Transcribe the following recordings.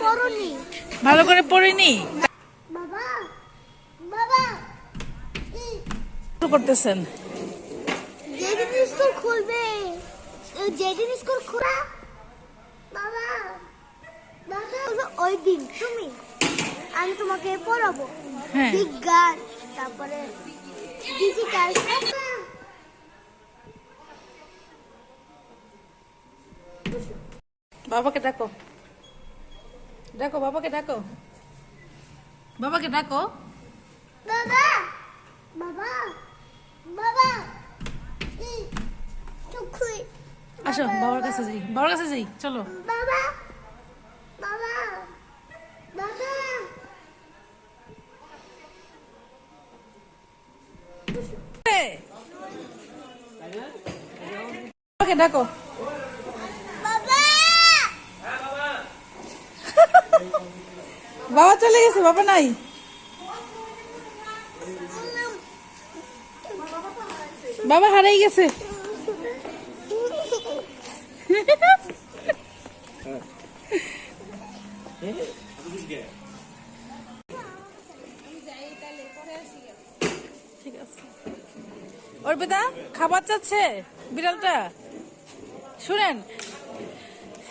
পড়নি। ভালো করে পড়িনি? বাবা বাবা করতেছেন? যেদিন স্কুল খুলবে। যেদিন স্কুল খোলা? বাবা ওই দিন তুমি আমি তোমাকে পড়াবো। হ্যাঁ। বিজ্ঞান তারপরে ডিজিটাল বাবাকে ডাকো। ডাকো বাবাকে ডাকো। বাবাকে ডাকো। বাবা বাবা বাবা আসো বাবার কাছে যাই বাবার কাছে যাই চলো। বাবা বাবা বাবা। ডাকো। বাবা চলে গেছে, বাবা নাই। বাবা হারাই গেছে। ঠিক খাবার চাচ্ছে বিড়ালটা? শুনেন,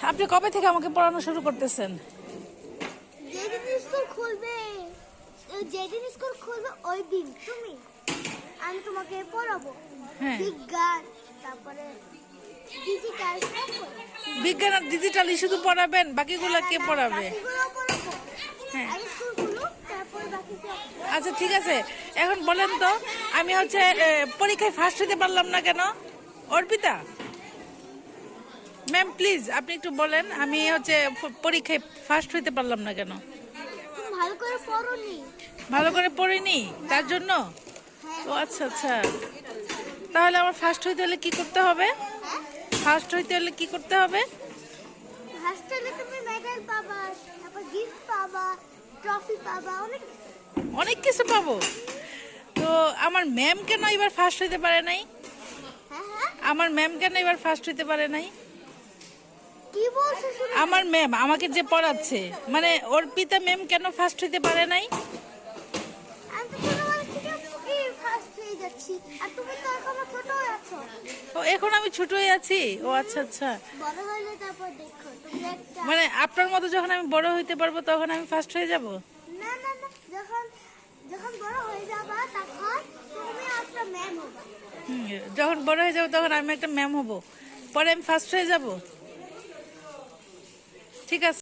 আপনি কবে থেকে আমাকে পড়ানো শুরু করতেছেন যেদিন স্কুল খুলবে এ যেদিন স্কুল খুলবে ওই দিন। তুমি? আমি তোমাকে পড়াবো। হ্যাঁ। বিজ্ঞান তারপরে ডিজিটাল বিজ্ঞান আর ডিজিটালি শুধু পড়াবেন? বাকিগুলো কে পড়াবে? হ্যাঁ। আচ্ছা ঠিক আছে। এখন বলেন তো আমি হচ্ছে পরীক্ষায় ফার্স্ট হতে পারলাম না কেন? অর্পিতা? ম্যাম প্লিজ আপনি একটু বলেন আমি হচ্ছে পরীক্ষায় ফার্স্ট হতে পারলাম না কেন? ভালো করে পড়োনি। ভালো করে পড়িনি? তার জন্য? হ্যাঁ। ও আচ্ছা আচ্ছা। তাহলে আমার ফার্স্ট হইতে হলে কি করতে হবে? হ্যাঁ? ফার্স্ট হইতে হলে কি করতে হবে? হোস্টেলে তুমি মেডেল পাবা তারপর গিফট পাবা ট্রফি পাবা অনেক অনেক কিছু পাবো। তো আমার ম্যাম কেন এবার ফার্স্ট হইতে পারে নাই? হ্যাঁ হ্যাঁ। আমার ম্যাম কেন এবার ফার্স্ট হইতে পারে নাই? আমার ম্যাম আমাকে যে পড়াচ্ছে। মানে ওর পিতা ম্যাম কেন ফার্স্ট হইতে পারে নাই? ও এখন আমি ছোটই আছি? ও আচ্ছা আচ্ছা। মানে আপনার মতো যখন আমি বড় হইতে পারব তখন আমি ফার্স্ট হয়ে যাব? না না না যখন যখন বড় হয়ে যাবা তখন তুমি একটা ম্যাম হবে। যখন বড় হয়ে যাব তখন আমি একটা ম্যাম হব। পরে আমি ফার্স্ট হয়ে যাব? ঠিক আছে